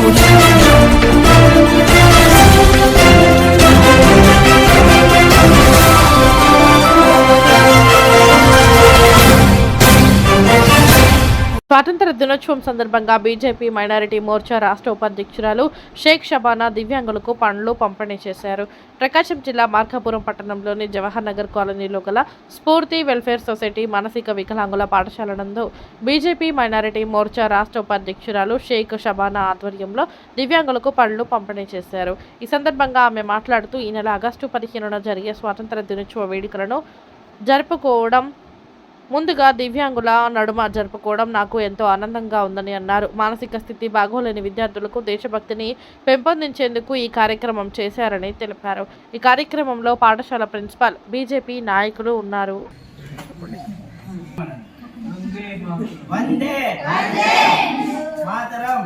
Saúde. స్వాతంత్ర దినోత్సవం సందర్భంగా బీజేపీ మైనారిటీ మోర్చా రాష్ట్ర ఉపాధ్యక్షురాలు షేక్ షబానా దివ్యాంగులకు పండ్లు పంపిణీ చేశారు. ప్రకాశం జిల్లా మార్కాపురం పట్టణంలోని జవహర్ నగర్ కాలనీలో గల స్ఫూర్తి వెల్ఫేర్ సొసైటీ మానసిక వికలాంగుల పాఠశాల నందు బీజేపీ మైనారిటీ మోర్చా రాష్ట్ర ఉపాధ్యక్షురాలు షేక్ షబానా ఆధ్వర్యంలో దివ్యాంగులకు పండ్లు పంపిణీ చేశారు. ఈ సందర్భంగా ఆమె మాట్లాడుతూ ఈ నెల ఆగస్టు పదిహేనున జరిగే స్వాతంత్ర దినోత్సవ వేడుకలను జరుపుకోవడం ముందుగా దివ్యాంగుల నడుమ జరుపుకోవడం నాకు ఎంతో ఆనందంగా ఉందని అన్నారు. మానసిక స్థితి బాగోలేని విద్యార్థులకు దేశభక్తిని పెంపొందించేందుకు ఈ కార్యక్రమం చేశారని తెలిపారు. ఈ కార్యక్రమంలో పాఠశాల ప్రిన్సిపాల్ బీజేపీ నాయకులు ఉన్నారు. వందే మాతరం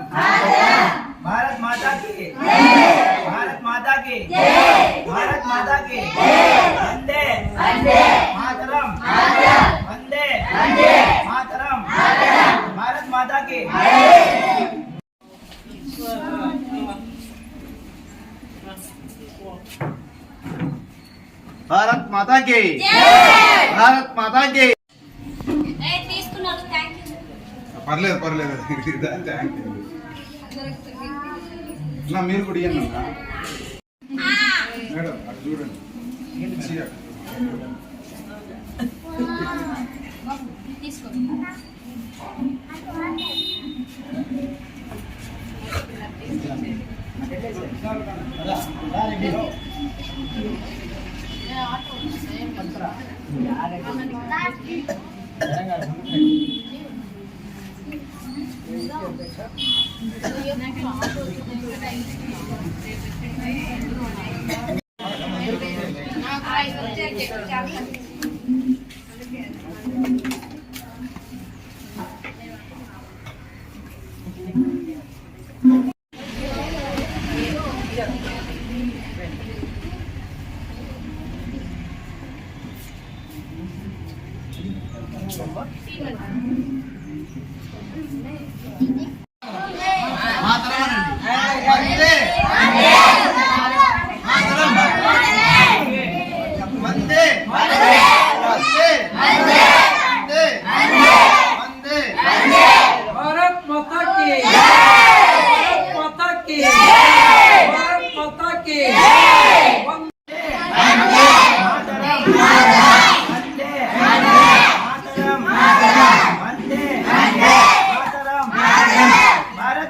భారత్ మాతా భారత్ మాతా భారత్ మాతా కి భారత్! మాతా కి! ఏ, తీసుకున్నాను థ్యాంక్ యూ పర్లేదు పర్లేదు. థ్యాంక్ యూ నా మీరు కూడా నాకు ఐదు వచ్చే 엄마?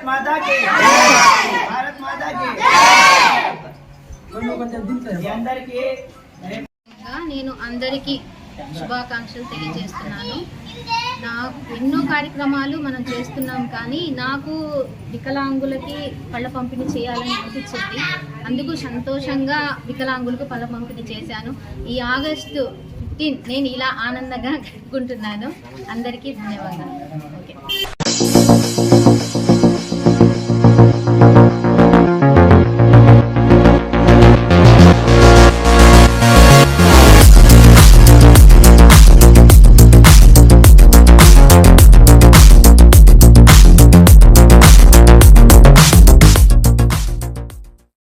మాతా की। భారత్ మాతా की। అందరికీ నేను అందరికీ శుభాకాంక్షలు తెలియజేస్తున్నాను. నాకు ఎన్నో కార్యక్రమాలు మనం చేస్తున్నాం కానీ నాకు వికలాంగులకి పళ్ళ పంపిణీ చేయాలని అనిపించింది. అందుకు సంతోషంగా వికలాంగులకు పళ్ళ పంపిణీ చేశాను. ఈ ఆగస్టు ఫిఫ్టీన్ నేను ఇలా ఆనందంగా గడుపుకుంటున్నాను. అందరికీ ధన్యవాదాలు. ఓకే.